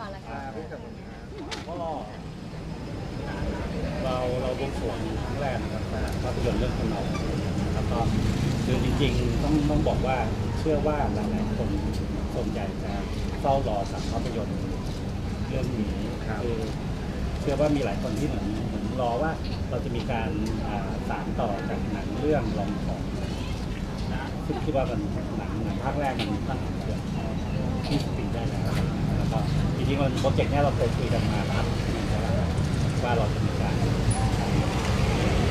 ก่อนละกันก็เราเราบวงสรวงครั้งแรกนะครับภาพยนตร์เรื่องคนเราแล้วก็คือจริงๆต้องต้องบอกว่าเชื่อว่าหลายๆคนส่วนใหญ่จะเฝ้ารอสัมภาพยนตร์เรื่องนี้คือเชื่อว่ามีหลายคนที่เหมือนเหมือนรอว่าเราจะมีการอ่าสานต่อจากหนังเรื่องลองของนะซึ่งคิดว่ามันหนังหนังภาคแรกมันตั้งเกือบที่สิบปีได้แล้วแล้ว ก็จริงๆมันโปรเจกต์เนี้ยเราเคยคุยกันมาครับว่าเราจะมีการ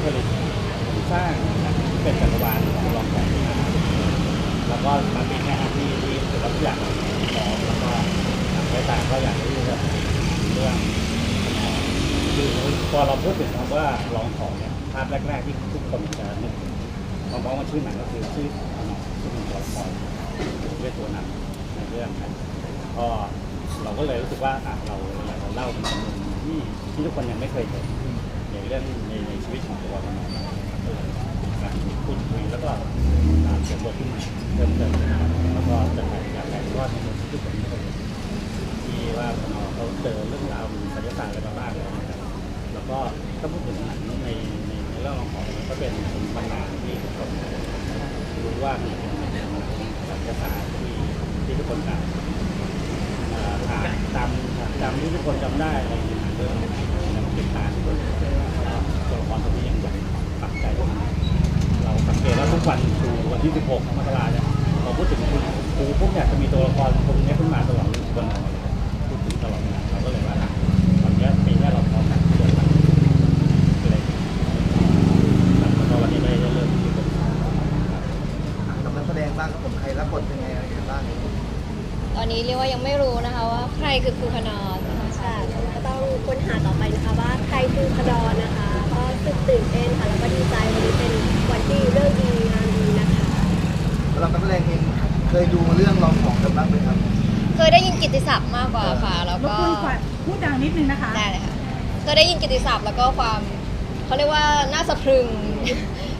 ผลิตสร้างเป็นจักรวาลของลองของแล้วก็มาเป็นแค่ที่ที่เราทุกอย่างเราพร้อมแล้วก็ทางไปต่างก็อยากที่จะเรื่องคือพอเราพูดถึงคำว่าลองของเนี่ยภาพแรกๆที่ทุกคนจะนึกพร้อมๆว่าชื่อหนังก็คือชื่อชื่อเป็นตัวละครด้วยตัวนำในเรื่องนะก็ เราก็เลยรู้สึกว่าอะเราเราเล่าเป็นมุมที่ที่ทุกคนยังไม่เคยเห็นในเรื่องในในชีวิตของตัวเราก็เลยการพูดคุยแล้วก็อ่าเขียนบทขึ้นมาเพิ่มเติมแล้วก็จะถ่ายอยากถ่ายทอดในทที่ทุกคนไม่เคยเห็นที่ว่าพอเขาเจอเรื่องราวศิลปศาสตร์อะไรบ้างแล้วนะครับแล้วก็ถ้าพูดถึงหนังในในในเรื่องของมันก็เป็นตำนานที่ทุกคนรู้ว่ามันเป็นศิลปศาสตร์ที่ที่ทุกคนอ่าน จำจำที่ทุกคนจำได้ในหนังเรื่องนั้ยเป็นตาที่คนแล้วตัวละครตัวนี้ยังยังปักใจ เราสังเกตว่าทุกวันครูวันที่ 16มกราเนี่ยเราพูดถึงครูครูพวกเนี่ยจะมีตัวละครตรงนี้ขึ้นมาตลอดทุกวัน ว่ายังไม่รู้นะคะว่าใครคือครูพนอสนะคะค่ะก็ต้องค้นหาต่อไปนะคะว่าใครคือพดอนนะคะ ก็รู้สึกตื่นเต้นค่ะแล้วก็ดีใจวันนี้เป็นวันที่เรื่องดีงานดีนะคะสำหรับนักแสดงเองเคยดูเรื่องลองของกันบ้างไหมครับ เคยได้ยินกิตติศัพท์มากกว่าค่ะแล้วรบก็กวนขวัญพูดดังนิดนึงนะคะได้เลยค่ะเคยได้ยินกิตติศัพท์แล้วก็ความเขาเรียกว่าน่าสะพรึง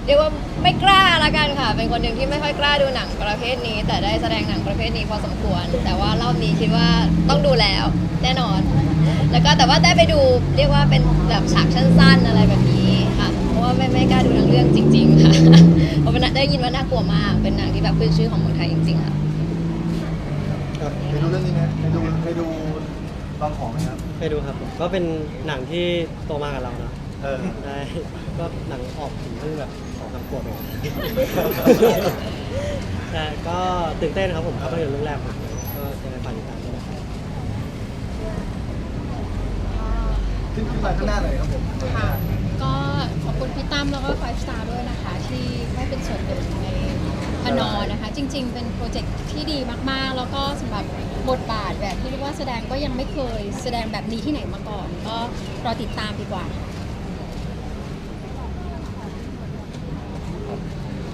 เรียกว่าไม่กล้าละกันค่ะ เป็นคนหนึ่งที่ไม่ค่อยกล้าดูหนังประเภทนี้ แต่ได้แสดงหนังประเภทนี้พอสมควร แต่ว่ารอบนี้คิดว่าต้องดูแล้ว แน่นอน แล้วก็แต่ว่าได้ไปดูเรียกว่าเป็นแบบฉากสั้นๆอะไรแบบนี้ค่ะ เพราะว่าไม่ไม่กล้าดูทั้งเรื่องจริง ๆ ค่ะ เพราะเป็นหนังได้ยินว่าน่ากลัวมาก เป็นหนังที่แบบขึ้นชื่อของเมืองไทยจริงๆค่ะเคยดูเรื่องนี้ไหมเคยดูเคยดูลองของไหมครับไปดูครับผมก็เป็นหนังที่โตมากับเราเนอะเออได้ก็หนังออกถึงเพิ่งแบบ สองสามขวบเองแต่ก็ตื่นเต้นครับผมภาพยนตร์เรื่องแรกผมก็ยังไงฝากติดตามด้วยนะครับขึ้นขึ้นมาข้างหน้าหน่อยครับผมค่ะ ก็ขอบคุณพี่ตั้มแล้วก็ไฟสตาร์ด้วยนะคะ ที่ให้เป็นส่วนหนึ่งในพนอนะคะ จริง ๆ เป็นโปรเจกต์ที่ดีมากๆ แล้วก็สำหรับบทบาทแบบที่เรียกว่าแสดงก็ยังไม่เคยแสดงแบบนี้ที่ไหนมาก่อน ก็รอติดตามดีกว่า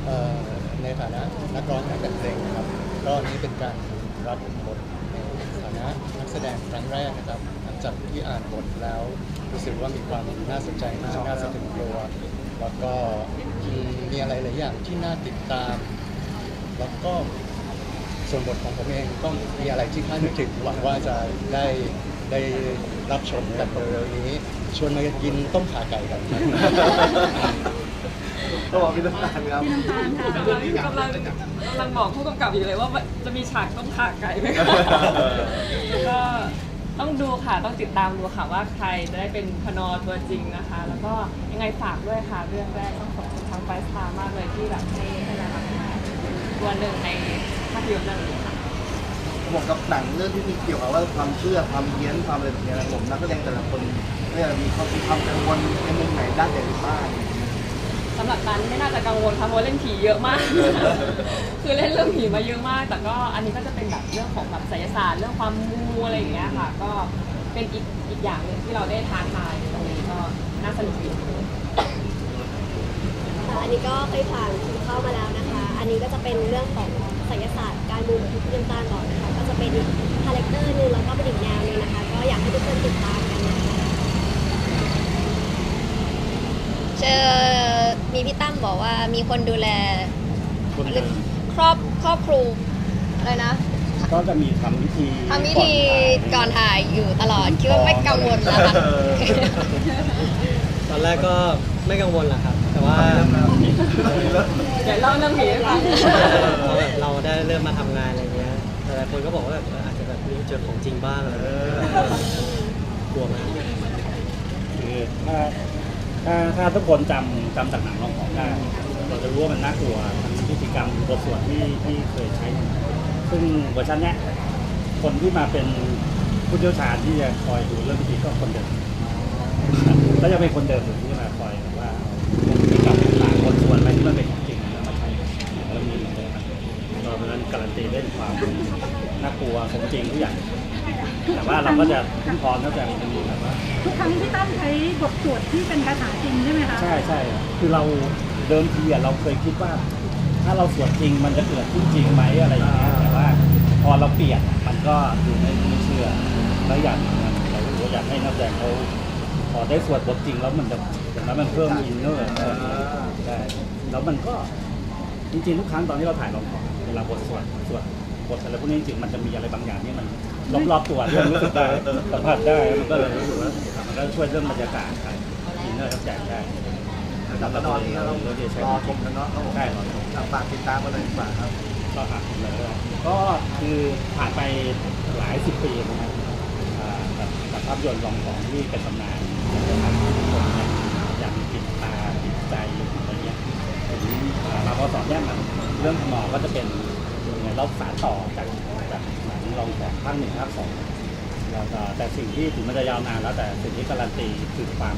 เอ่อ ในฐานะนักร้องนักแต่งเพลงนะครับก็นี่เป็นการรับบทในฐานะนักแสดงครั้งแรกนะครับ หลังจากที่อ่านบทแล้วรู้สึกว่ามีความน่าสนใจมากน่าสะพรึงกลัวแล้วก็มมีอะไรหลายอย่างที่น่าติดตาม แล้วก็ส่วนบทของผมเองก็มีอะไรที่คาดไม่ถึงหวังว่าจะได้ได้รับชมกันเร็วๆนี้ ชวนมากินต้มขาไก่กัน ครับก็บอกพี่ต้นตาลครับพี่น้ำตาลค่ะกำลังกำลังกำลังบอกผู้กำกับอยู่เลยว่าจะมีฉากต้องขาไก่ไหมคะก็ต้องดูค่ะ ต้องติดตามดูค่ะว่าใครจะได้เป็นพนอตัวจริงนะคะ แล้วก็ยังไงฝากด้วยค่ะ เรื่องแรกต้องขอบคุณทางไฟสตาร์มากเลยที่แบบให้ให้เรามาตัวหนึ่งในภาพยนตร์เรื่องนี้ค่ะผมกับหนังเรื่องที่มีเกี่ยวกับว่าความเชื่อความเฮี้ยนความอะไรแบบนี้นะผมนักแสดงแต่ละคนเนี่ยมีความมีความกังวลในมุมไหนด้านไหนบ้าง สำหรับนั้นไม่น่าจะกังวลค่ะเพราะว่าเล่นผีเยอะมาก คือเล่นเรื่องผีมาเยอะมาก แต่ก็อันนี้ก็จะเป็นแบบเรื่องของแบบไสยศาสตร์เรื่องความมูอะไรอย่างเงี้ยค่ะ ก็เป็นอีกอีกอย่างหนึ่งที่เราได้ท้าทายตรงนี้ก็น่าสนุกดีค่ะอันนี้ก็เคยผ่านเข้ามาแล้วนะคะ อันนี้ก็จะเป็นเรื่องของไสยศาสตร์การมูเหมือนที่พี่น้ำตาลบอกนะคะ ก็จะเป็นอีกคาแรคเตอร์หนึงแล้วก็เป็นอีกแนวหนึงนะคะ ก็อยากให้ทุกคนติดตามกันนะคะ เจอ มีพี่ตั้มบอกว่ามีคนดูแลคนเดิมครอบครอบครูอะไรนะคก็จะมีทำพิธีทำพิธีก่อนถ่ายอยู่ตลอดคิดว่าไม่กังวลแล้วค่ะตอนแรกก็ไม่กังวลแหละครับ แต่ว่าเดี๋ยวเล่าเรื่องผีให้ฟังพอแบบเราได้เริ่มมาทำงานอะไรเงี้ยหลายๆคนก็บอกว่าแบบเอออาจจะแบบมีเจอของจริงบ้างอะไรเงี้ยกลัวมากคือถ้า ถ้าถ้าทุกคนจำจำจากหนังลองของได้เราจะรู้ว่ามันน่ากลัวทั้งพิธีกรรมบทสวดที่ที่เคยใช้ ซึ่งเวอร์ชันเนี้ยคนที่มาเป็นผู้เชี่ยวชาญที่จะคอยดูเรื่องพิธีก็คนเดิมก็จะเป็นคนเดิมอยู่ที่มาคอยแบบว่าพิธีกรรมต่างๆบทสวดอะไรที่มันเป็นของจริงแล้วมาใช้แล้วมีเหมือนเดิมเพราะฉะนั้นการันตีเรื่องความ น่ากลัวสมจริงทุกอย่าง แต่ว่าเราก็จะคุ้มครองตั้งแต่มันมีแบบว่าทุกครั้งที่ตั้มใช้บทสวดที่เป็นคาถาจริงใช่ไหมคะใช่ใช่คือเราเดิมทีอะเราเคยคิดว่า ถ้าเราสวดจริงมันจะเกิดขึ้นจริงไหมอะไรอย่างเงี้ยแต่ว่าพอเราเปลี่ยนมันก็ดูไม่ไม่เชื่อแล้วอย่างหนึ่งอะเราเราอยากให้นักแสดงเขาพอได้สวดบทจริงแล้วมันจะอย่างนั้นมันเพิ่มอินเนอร์ใช่แล้วมันก็จริงๆทุกครั้งตอนที่เราถ่ายลองของเวลาบทสวดสวด บทอะไรพวกนี้จริงๆมันจะมีอะไรบางอย่างที่มันรอบๆตัวที่มันรู้สึกได้สัมผัสได้มันก็เลยรู้สึกว่ามันก็ช่วยเรื่องบรรยากาศครับอินเนอร์นักแสดงได้สำหรับตอนนี้เราเราจะใช้รอชมกันเนาะครับผมใช่รอชมอะฝากติดตามกันเลยดีกว่าครับก็ผ่านเลยก็คือผ่านไปหลายสิบปีนะครับอ่ากับกับภาพยนตร์ลองของที่เป็นตำนานจะทำให้คนเนี่ยยังติดตาติดใจอะไรเงี้ยถึงอ่ามาพอสอนเนี่ยมันเรื่องหมอก็จะเป็น ยังไงเราสานต่อจากจากหนังลองของภาคหนึ่งภาคสองแล้วแต่สิ่งที่ถึงมันจะยาวนานแล้วแต่สิ่งที่การันตีคือความ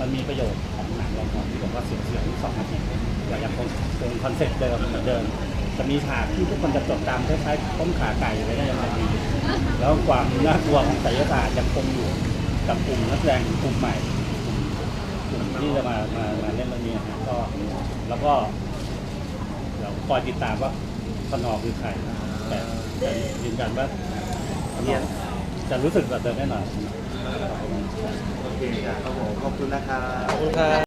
มันมีประโยชน์ของหนังลองของที่บอกว่าเสียงเสียงสองนาทีอย่ายังคงคงคอนเซ็ปต์เดิมเหมือนเดิมจะมีฉากที่ทุกคนจะจดจำคล้ายๆต้มขาไก่ไว้ได้ยังไงดีแล้วความน่ากลัวของศาสตร์ยังคงอยู่กับกลุ่มนักแสดงกลุ่มใหม่กลุ่มที่จะมามามาเล่นเรื่องนี้นะก็แล้วก็เราคอยติดตามว่า พนอคือใครแต่แต่ยืนยันว่าพนอจะรู้สึกแบบเดิมแน่นอนโอเคครับผมขอบคุณนะครับ ขอบคุณครับ